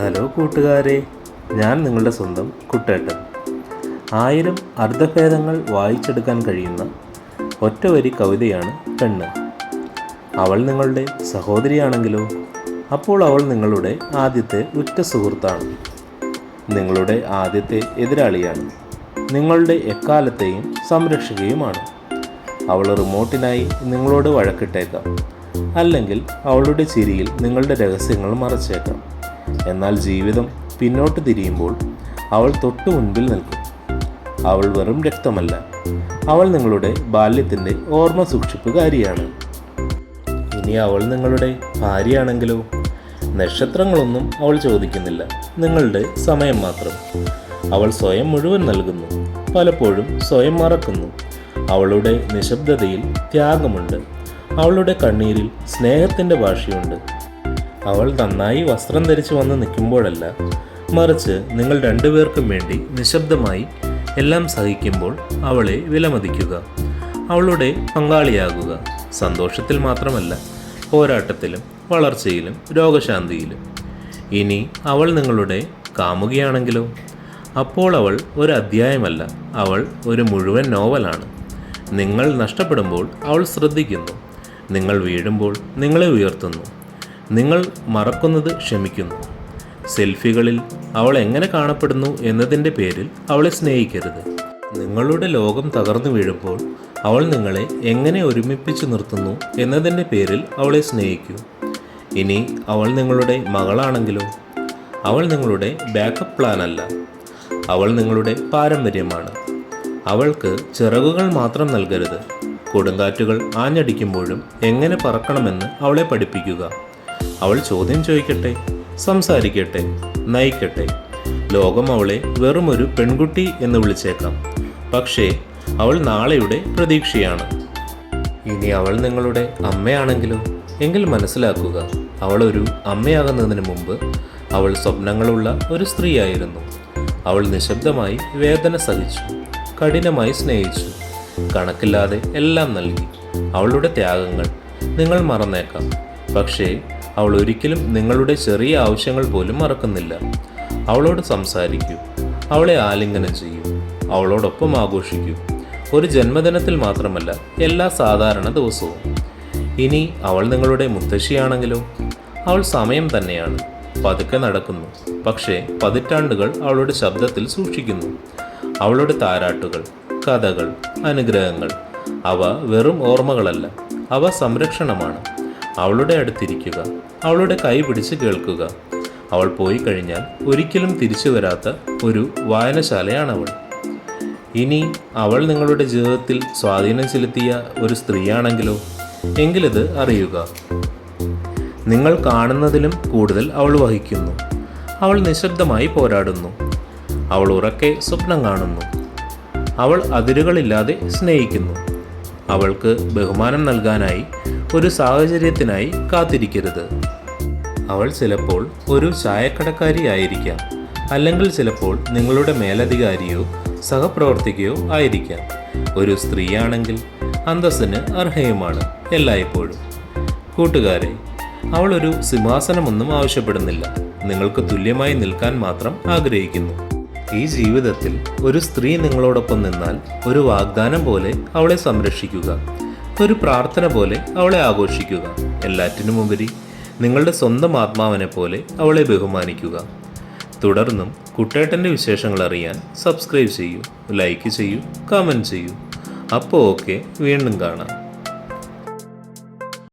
Hello കൂട്ടുകാരെ ഞാൻ നിങ്ങളുടെ സ്വന്തം കുട്ടേട്ടൻ. ആയിരം അർദ്ധഭേദങ്ങൾ വായിച്ചെടുക്കാൻ കഴിയുന്ന ഒറ്റ വരി കവിതയാണ് പെണ്ണ് അവൾ നിങ്ങളുടെ സഹോദരിയാണെങ്കിലോ? അപ്പോൾ അവൾ നിങ്ങളുടെ ആദ്യത്തെ ഉറ്റ സുഹൃത്താണ്. നിങ്ങളുടെ ആദ്യത്തെ എതിരാളിയാണ്. നിങ്ങളുടെ എക്കാലത്തെയും സംരക്ഷകയുമാണ്. അവൾ റിമോട്ടിനായി നിങ്ങളോട് വഴക്കിട്ടേക്കാം. അല്ലെങ്കിൽ അവളുടെ ചിരിയിൽ നിങ്ങളുടെ രഹസ്യങ്ങൾ മറച്ചേക്കാം. എന്നാൽ ജീവിതം പിന്നോട്ട് തിരിയുമ്പോൾ അവൾ തൊട്ടു മുൻപിൽ നിൽക്കും. അവൾ വെറും രക്തമല്ല. അവൾ നിങ്ങളുടെ ബാല്യത്തിന്റെ ഓർമ്മ സൂക്ഷിപ്പുകാരിയാണ്. ഇനി അവൾ നിങ്ങളുടെ ഭാര്യയാണെങ്കിലോ? നക്ഷത്രങ്ങളൊന്നും അവൾ ചോദിക്കുന്നില്ല. നിങ്ങളുടെ സമയം മാത്രം. അവൾ സ്വയം മുഴുവൻ നൽകുന്നു. പലപ്പോഴും സ്വയം മറക്കുന്നു. അവളുടെ നിശബ്ദതയിൽ ത്യാഗമുണ്ട്. അവളുടെ കണ്ണീരിൽ സ്നേഹത്തിന്റെ ഭാഷയുണ്ട് അവൾ നന്നായി വസ്ത്രം ധരിച്ചു വന്ന് നിൽക്കുമ്പോഴല്ല മറിച്ച് നിങ്ങൾ രണ്ടുപേർക്കും വേണ്ടി നിശബ്ദമായി എല്ലാം സഹിക്കുമ്പോൾ അവളെ വിലമതിക്കുക അവളുടെ പങ്കാളിയാകുക. സന്തോഷത്തിൽ മാത്രമല്ല പോരാട്ടത്തിലും വളർച്ചയിലും രോഗശാന്തിയിലും. ഇനി അവൾ നിങ്ങളുടെ കാമുകിയാണെങ്കിലോ? അപ്പോൾ അവൾ ഒരു അധ്യായമല്ല അവൾ ഒരു മുഴുവൻ നോവലാണ്. നിങ്ങൾ നഷ്ടപ്പെടുമ്പോൾ അവൾ ശ്രദ്ധിക്കുന്നു നിങ്ങൾ വീഴുമ്പോൾ നിങ്ങളെ ഉയർത്തുന്നു. നിങ്ങൾ മറക്കുന്നത് ക്ഷമിക്കുന്നു. സെൽഫികളിൽ അവൾ എങ്ങനെ കാണപ്പെടുന്നു എന്നതിന്റെ പേരിൽ അവളെ സ്നേഹിക്കരുത്. നിങ്ങളുടെ ലോകം തകർന്നു വീഴുമ്പോൾ അവൾ നിങ്ങളെ എങ്ങനെ ഒരുമിപ്പിച്ച് നിർത്തുന്നു എന്നതിന്റെ പേരിൽ അവളെ സ്നേഹിക്കൂ. ഇനി അവൾ നിങ്ങളുടെ മകളാണെങ്കിലോ? അവൾ നിങ്ങളുടെ ബാക്കപ്പ് പ്ലാൻ അല്ല. അവൾ നിങ്ങളുടെ പാരമ്പര്യമാണ്. അവൾക്ക് ചിറകുകൾ മാത്രം നൽകരുത്. കൊടുങ്കാറ്റുകൾ ആഞ്ഞടിക്കുമ്പോഴും എങ്ങനെ പറക്കണമെന്ന് അവളെ പഠിപ്പിക്കുക. അവൾ ചോദ്യം ചോദിക്കട്ടെ സംസാരിക്കട്ടെ നയിക്കട്ടെ. ലോകം അവളെ വെറുമൊരു പെൺകുട്ടി എന്ന് വിളിച്ചേക്കാം. പക്ഷേ അവൾ നാളെയുടെ പ്രതീക്ഷയാണ്. ഇനി അവൾ നിങ്ങളുടെ അമ്മയാണെങ്കിലും? എങ്കിൽ മനസ്സിലാക്കുക അവൾ ഒരു അമ്മയാകുന്നതിന് മുമ്പ് അവൾ സ്വപ്നങ്ങളുള്ള ഒരു സ്ത്രീയായിരുന്നു. അവൾ നിശബ്ദമായി വേദന സഹിച്ചു കഠിനമായി സ്നേഹിച്ചു. കണക്കില്ലാതെ എല്ലാം നൽകി. അവളുടെ ത്യാഗങ്ങൾ നിങ്ങൾ മറന്നേക്കാം. പക്ഷേ അവൾ ഒരിക്കലും നിങ്ങളുടെ ചെറിയ ആവശ്യങ്ങൾ പോലും മറക്കുന്നില്ല. അവളോട് സംസാരിക്കൂ. അവളെ ആലിംഗനം ചെയ്യൂ. അവളോടൊപ്പം ആഘോഷിക്കൂ. ഒരു ജന്മദിനത്തിൽ മാത്രമല്ല എല്ലാ സാധാരണ ദിവസവും. ഇനി അവൾ നിങ്ങളുടെ മുത്തശ്ശിയാണെങ്കിലോ? അവൾ സമയം തന്നെയാണ്. പതുക്കെ നടക്കുന്നു. പക്ഷേ പതിറ്റാണ്ടുകൾ അവളുടെ ശബ്ദത്തിൽ സൂക്ഷിക്കുന്നു. അവളുടെ താരാട്ടുകൾ കഥകൾ അനുഗ്രഹങ്ങൾ അവ വെറും ഓർമ്മകളല്ല. അവ സംരക്ഷണമാണ്. അവളുടെ അടുത്തിരിക്കുക. അവളുടെ കൈ പിടിച്ച് കേൾക്കുക. അവൾ പോയി കഴിഞ്ഞാൽ ഒരിക്കലും തിരിച്ചു വരാത്ത ഒരു വായനശാലയാണ് അവൾ ഇനി അവൾ നിങ്ങളുടെ ജീവിതത്തിൽ സ്വാധീനം ചെലുത്തിയ ഒരു സ്ത്രീയാണെങ്കിലോ? എങ്കിലിത് അറിയുക. നിങ്ങൾ കാണുന്നതിലും കൂടുതൽ അവൾ വഹിക്കുന്നു. അവൾ നിശബ്ദമായി പോരാടുന്നു. അവൾ ഉറക്കെ സ്വപ്നം കാണുന്നു. അവൾ അതിരുകളില്ലാതെ സ്നേഹിക്കുന്നു. അവൾക്ക് ബഹുമാനം നൽകാനായി ഒരു സാഹചര്യത്തിനായി കാത്തിരിക്കരുത്. അവൾ ചിലപ്പോൾ ഒരു ചായക്കടക്കാരി ആയിരിക്കാം അല്ലെങ്കിൽ ചിലപ്പോൾ നിങ്ങളുടെ മേലധികാരിയോ സഹപ്രവർത്തികയോ ആയിരിക്കാം. ഒരു സ്ത്രീയാണെങ്കിൽ അന്തസ്സിന് അർഹയുമാണ് എല്ലായ്പ്പോഴും. കൂട്ടുകാരെ അവൾ ഒരു സിംഹാസനമൊന്നും ആവശ്യപ്പെടുന്നില്ല. നിങ്ങൾക്ക് തുല്യമായി നിൽക്കാൻ മാത്രം ആഗ്രഹിക്കുന്നു. ഈ ജീവിതത്തിൽ ഒരു സ്ത്രീ നിങ്ങളോടൊപ്പം നിന്നാൽ ഒരു വാഗ്ദാനം പോലെ അവളെ സംരക്ഷിക്കുക. ഒരു പ്രാർത്ഥന പോലെ അവളെ ആഘോഷിക്കുക. എല്ലാറ്റിനുമുപരി നിങ്ങളുടെ സ്വന്തം ആത്മാവിനെ പോലെ അവളെ ബഹുമാനിക്കുക. തുടർന്നും കുട്ടേട്ടന്റെ വിശേഷങ്ങൾ അറിയാൻ സബ്സ്ക്രൈബ് ചെയ്യൂ ലൈക്ക് ചെയ്യൂ കമന്റ് ചെയ്യൂ. അപ്പോൾ ഓക്കെ വീണ്ടും കാണാം.